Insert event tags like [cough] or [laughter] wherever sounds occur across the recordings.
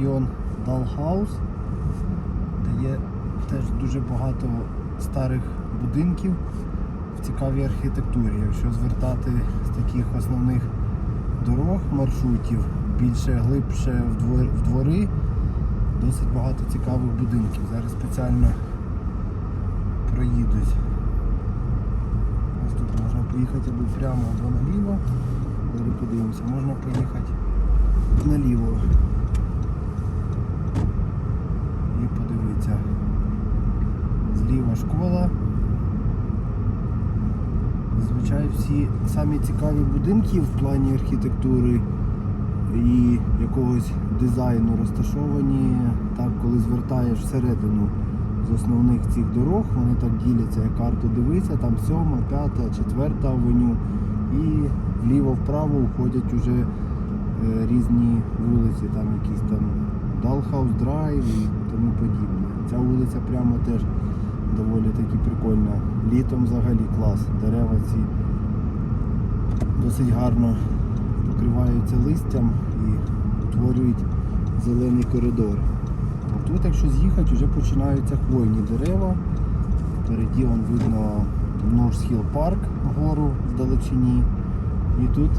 район Далхаус, де є теж дуже багато старих будинків в цікавій архітектурі. Якщо звертати з таких основних дорог, маршрутів, більше глибше в двори, досить багато цікавих будинків. Зараз спеціально проїдусь. Ось тут можна поїхати або прямо, або наліво. Подивимося, можна поїхати наліво. І подивитися. Зліва школа. Зазвичай всі самі цікаві будинки в плані архітектури і якогось дизайну розташовані так, коли звертаєш всередину з основних цих дорог, вони так діляться, як карту дивиться, там сьома, п'ята, четверта авеню і вліво-вправо уходять уже е, різні вулиці, там якісь там Далхаус Драйв і тому подібне. Ця вулиця прямо теж доволі таки прикольна. Літом взагалі клас. Дерева ці досить гарно покриваються листям і утворюють зелений коридор. А Тут, якщо з'їхати, вже починаються хвойні дерева. Впереді вон видно Норс Hill Парк, гору в далечині. І тут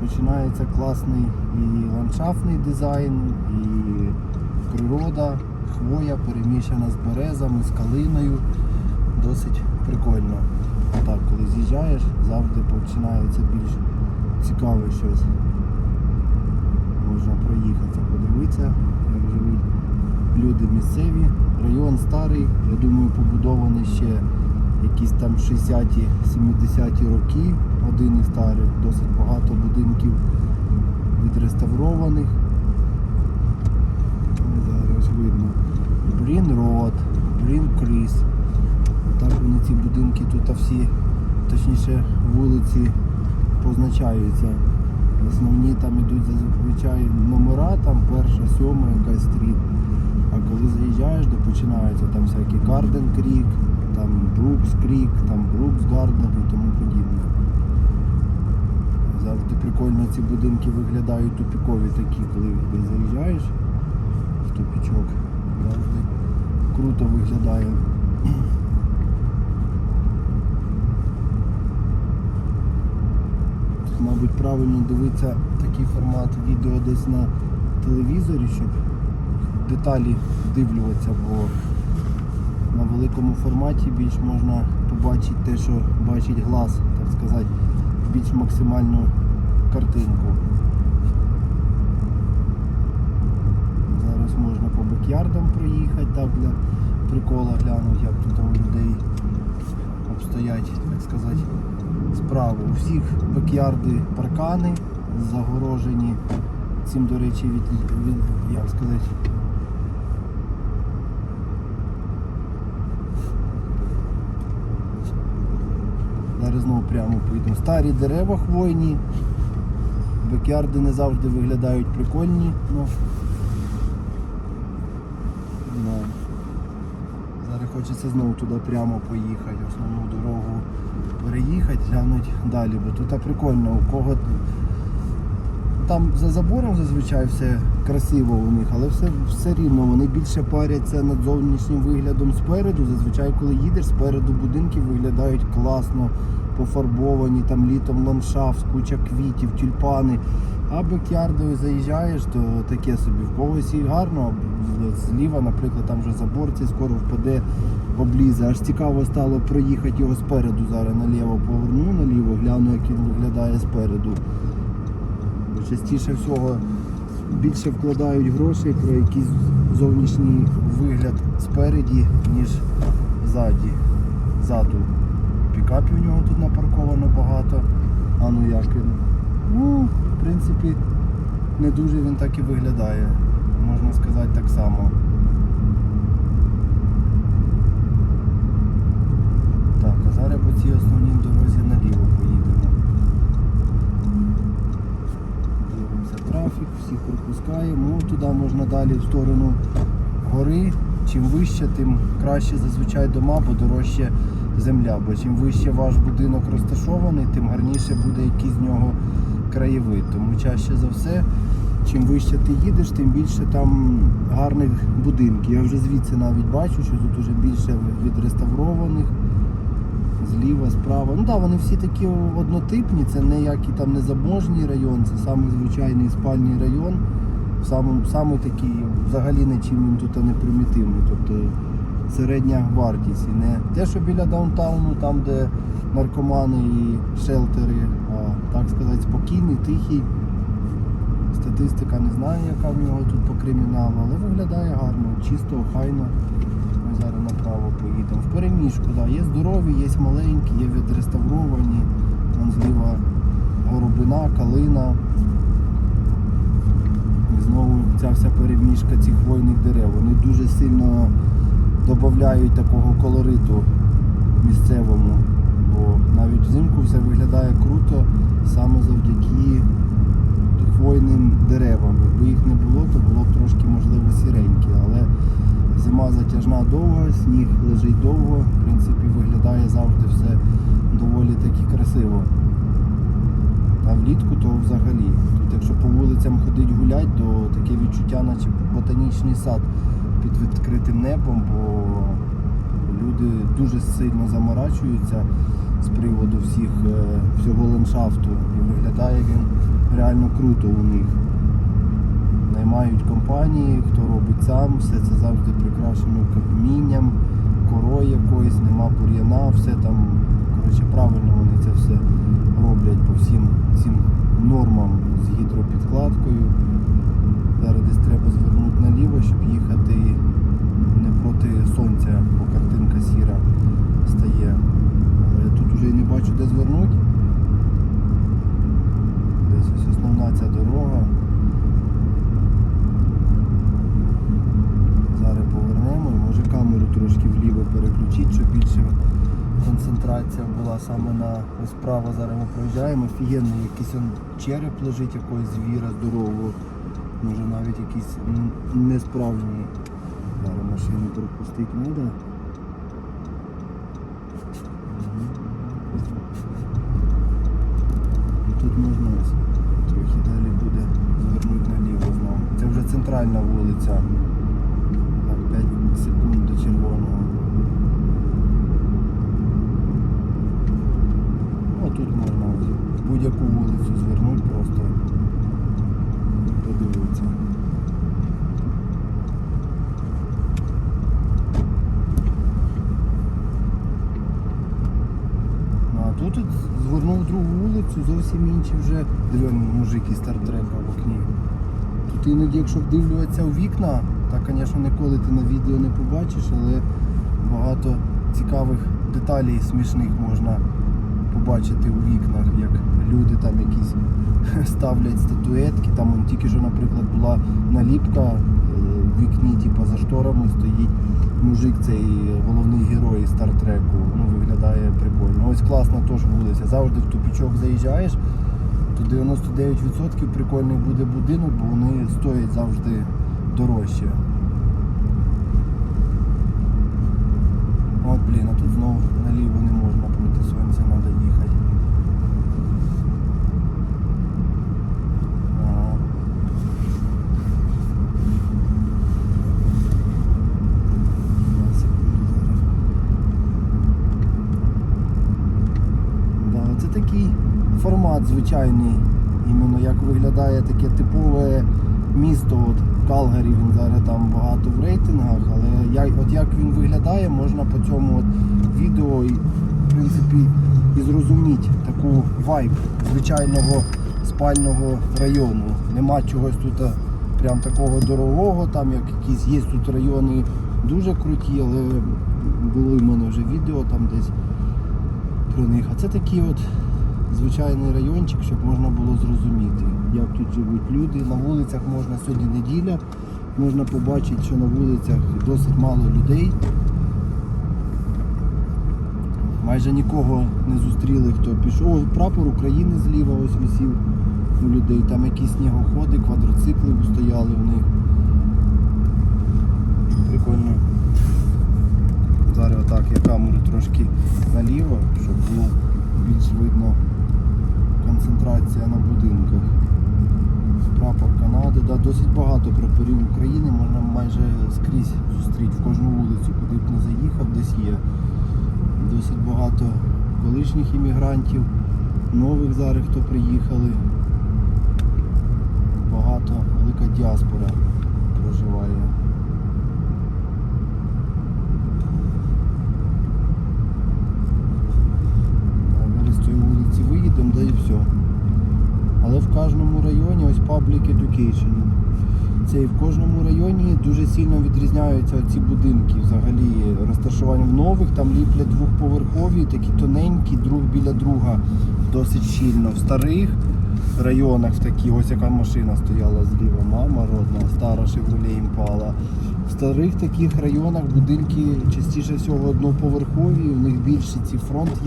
починається класний і ландшафтний дизайн, і природа, хвоя перемішана з березами, з калиною. Досить прикольно. Так, коли з'їжджаєш, завжди починається більш цікаве щось. Можна проїхатися, подивитися, як живуть люди місцеві. Район старий, я думаю, побудований ще якісь там 60-ті, 70-ті роки. Один із старих, досить багато будинків відреставрованих. Зараз видно. Брін Род, Брін Кріс. Так вони ці будинки тут всі, точніше вулиці позначаються. Основні там ідуть зазвичай номера, там перша, сьома якась стріт. А коли заїжджаєш, то починаються там всякі Гарден Крік, там Брукс Крік, там Брукс Гарден і тому подібне. Завжди прикольно ці будинки виглядають тупікові такі, коли заїжджаєш в тупічок. Завжди круто виглядає. Мабуть, правильно дивитися такий формат відео десь на телевізорі, щоб деталі вдивлюватися, бо на великому форматі більш можна побачити те, що бачить глаз, так сказати, більш максимальну картинку. Зараз можна по бекярдам проїхати, так для прикола глянути, як тут у людей обстоять, так сказати, справи. У всіх бекярди паркани загорожені. Цим, до речі, від, від як сказати, Зараз знову прямо поїдемо. Старі дерева хвойні. Бекярди не завжди виглядають прикольні. Ну. Зараз хочеться знову туди прямо поїхати, основну дорогу переїхати, глянути далі, бо тут прикольно, у кого там за забором зазвичай все красиво у них, але все, все рівно вони більше паряться над зовнішнім виглядом спереду. Зазвичай, коли їдеш, спереду будинки виглядають класно, пофарбовані, там літом ландшафт, куча квітів, тюльпани. А бекярдою заїжджаєш, то таке собі. В когось і гарно, зліва, наприклад, там вже забор цей скоро впаде, облізе. Аж цікаво стало проїхати його спереду. Зараз наліво поверну, наліво, гляну, як він виглядає спереду. Частіше всього більше вкладають грошей про якийсь зовнішній вигляд спереді, ніж ззаді. Ззаду. Пікапів у нього тут напарковано багато. А ну як він? Ну, в принципі, не дуже він так і виглядає. Можна сказати так само. Так, а зараз по цій основній дорозі наліво поїдемо. Дивимося трафік, всіх пропускаємо. Туди можна далі в сторону гори. Чим вище, тим краще зазвичай дома, бо дорожче земля. Бо чим вище ваш будинок розташований, тим гарніше буде якийсь з нього краєвид. Тому чаще за все чим вище ти їдеш, тим більше там гарних будинків. Я вже звідси навіть бачу, що тут вже більше відреставрованих. Зліва, справа. Ну так, вони всі такі однотипні, це не який там не заможній район, це самий звичайний спальний район. Саме такий, взагалі нічим він тут не примітивний. Тобто середня вартість. І не те, що біля даунтауну, там, де наркомани і шелтери, а так сказати, спокійний, тихий. Статистика не знаю, яка в нього тут по криміналу, але виглядає гарно, чисто, охайно. Ми зараз направо поїдемо. В переміжку, да. є здорові, є маленькі, є відреставровані. Вон зліва горобина, калина. І знову ця вся переміжка цих хвойних дерев. Вони дуже сильно додають такого колориту місцевому. Бо навіть взимку все виглядає круто саме завдяки хвойним деревам. Якби їх не було, то було б трошки можливо сіреньке. Але зима затяжна довга, сніг лежить довго. В принципі, виглядає завжди все доволі таки красиво. А влітку то взагалі. Тут якщо по вулицям ходить гулять, то таке відчуття, наче ботанічний сад під відкритим небом, бо люди дуже сильно заморачуються з приводу всіх, е, всього ландшафту. І виглядає він реально круто у них. Наймають компанії, хто робить сам, все це завжди прикрашено камінням, корою якоюсь, нема бур'яна, все там, коротше, правильно вони це все роблять по всім цим нормам з гідропідкладкою. Зараз десь треба звернути наліво, щоб їхати не проти сонця, бо картинка сіра стає. Але я тут вже і не бачу де звернути. Десь ось основна ця дорога. Зараз повернемо і може камеру трошки вліво переключити, щоб більше концентрація була саме на ось справа зараз ми проїжджаємо. Офігенний якийсь он череп лежить якогось звіра здорового. Може навіть якийсь м, несправжній. Зараз машину пропустити треба. Тут можна трохи далі буде звернути наліво знову. Це вже центральна вулиця. Так, 5 секунд до червоного. Ну, тут можна ось будь-яку вулицю звернути просто. Подивитися. Ну, а тут звернув другу вулицю, зовсім інші вже диви, мужик із стартрека в окні. Тут іноді, якщо вдивлюватися у вікна, так, звісно, ніколи ти на відео не побачиш, але багато цікавих деталей смішних можна побачити у вікнах, як люди там якісь [laughs] ставлять статуетки. Там он тільки що, наприклад, була наліпка е, в вікні, типу, за шторами стоїть мужик, цей головний герой стартреку. Ну, виглядає прикольно. Ось класна теж вулиця. Завжди в тупічок заїжджаєш, то 99% прикольний буде будинок, бо вони стоять завжди дорожче. От, блін, а тут знову наліво не можна проти сонця, треба їхати. Ага. Одна секунда зараз. Да, це такий формат звичайний. Іменно як виглядає таке типове місто. От Калгарі він зараз там багато в рейтингах, але як, от як він виглядає, можна по цьому от відео і, в принципі і зрозуміти таку вайб звичайного спального району. Нема чогось тут прям такого дорогого, там як якісь є тут райони дуже круті, але було в мене вже відео там десь про них. А це такий от звичайний райончик, щоб можна було зрозуміти, як тут живуть люди. На вулицях можна сьогодні неділя, можна побачити, що на вулицях досить мало людей. Майже нікого не зустріли, хто пішов. Прапор України зліва ось висів у людей. Там якісь снігоходи, квадроцикли стояли в них. Прикольно. Зараз отак я камеру трошки наліво, щоб було більш видно концентрація на будинках. Прапор Канади багато прапорів України, можна майже скрізь зустріти в кожну вулицю, куди б не заїхав, десь є. Досить багато колишніх іммігрантів, нових зараз, хто приїхали. Багато, велика діаспора проживає. Ми з цієї вулиці виїдемо, да і все. Але в кожному районі ось Public Education. Це і в кожному районі дуже сильно відрізняються ці будинки. Взагалі розташування в нових, там ліплять двохповерхові, такі тоненькі, друг біля друга, досить щільно. В старих районах, такі, ось яка машина стояла зліва, мама родна, стара Chevrolet Impala. В старих таких районах будинки частіше всього одноповерхові, у них більше ці фронт